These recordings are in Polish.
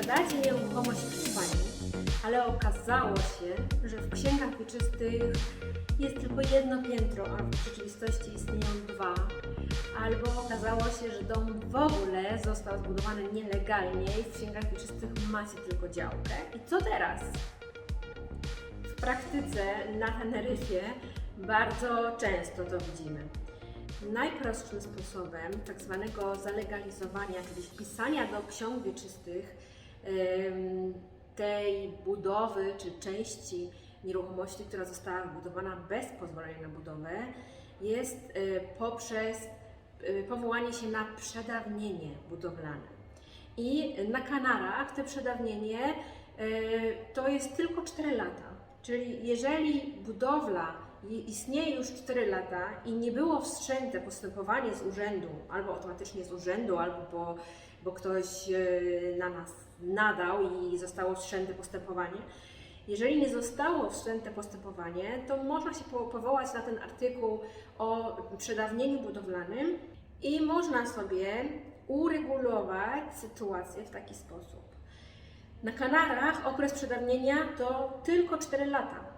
posiadacie nieruchomość w Hiszpanii, ale okazało się, że w księgach wieczystych jest tylko jedno piętro, a w rzeczywistości istnieją dwa. Albo okazało się, że dom w ogóle został zbudowany nielegalnie i w księgach wieczystych macie tylko działkę. I co teraz? W praktyce na Teneryfie bardzo często to widzimy. Najprostszym sposobem tak zwanego zalegalizowania, czyli wpisania do ksiąg wieczystych tej budowy czy części nieruchomości, która została wybudowana bez pozwolenia na budowę, jest e, poprzez e, powołanie się na przedawnienie budowlane. I na Kanarach te przedawnienie e, to jest tylko 4 lata. Czyli jeżeli budowla istnieje już 4 lata i nie było wszczęte postępowanie z urzędu, albo automatycznie z urzędu, albo bo, bo ktoś e, na nas nadał i zostało wszczęte postępowanie, jeżeli nie zostało wszczęte postępowanie, to można się po- powołać na ten artykuł o przedawnieniu budowlanym i można sobie uregulować sytuację w taki sposób. Na Kanarach okres przedawnienia to tylko 4 lata.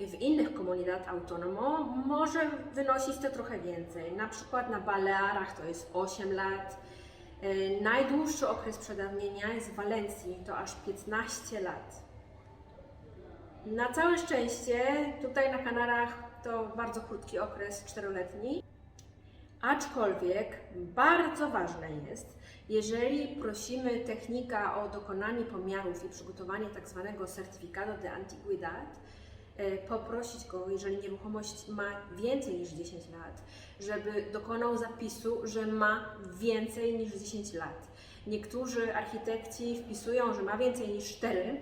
W innych komunitat autonomo może wynosić to trochę więcej. Na przykład na Balearach to jest 8 lat. E, Najdłuższy okres przedawnienia jest w Walencji, to aż 15 lat. Na całe szczęście tutaj na Kanarach to bardzo krótki okres, czteroletni. Aczkolwiek bardzo ważne jest, jeżeli prosimy technika o dokonanie pomiarów i przygotowanie tak zwanego certificado de antigüedad, e, poprosić go, jeżeli nieruchomość ma więcej niż 10 lat, żeby dokonał zapisu, że ma więcej niż 10 lat. Niektórzy architekci wpisują, że ma więcej niż 4,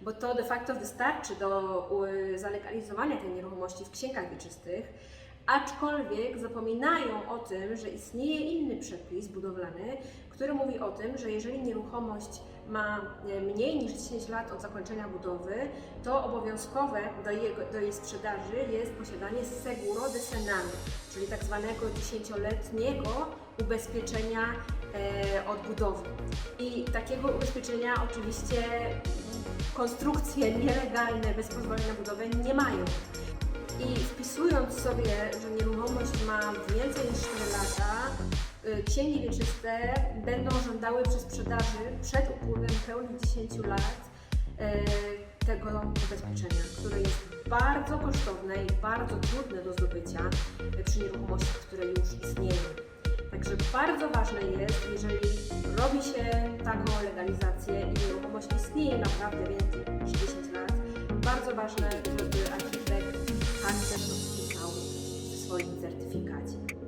bo to de facto wystarczy do zalegalizowania tej nieruchomości w księgach wieczystych, aczkolwiek zapominają o tym, że istnieje inny przepis budowlany, który mówi o tym, że jeżeli nieruchomość ma e, mniej niż 10 lat od zakończenia budowy, to obowiązkowe do, do jej sprzedaży jest posiadanie seguro de senami, czyli tak zwanego 10-letniego ubezpieczenia e, od budowy. I takiego ubezpieczenia oczywiście konstrukcje nielegalne bez pozwolenia na budowę nie mają. I wpisując sobie, że nieruchomość ma więcej niż 4 lata, y, księgi wieczyste będą żądały przy sprzedaży przed upływem pełnych 10 lat y, tego ubezpieczenia, które jest bardzo kosztowne i bardzo trudne do zdobycia y, przy nieruchomościach, które już istnieją. Także bardzo ważne jest, jeżeli robi się taką legalizację i nieruchomość istnieje naprawdę więcej niż 10 lat, bardzo ważne, сертифікатів.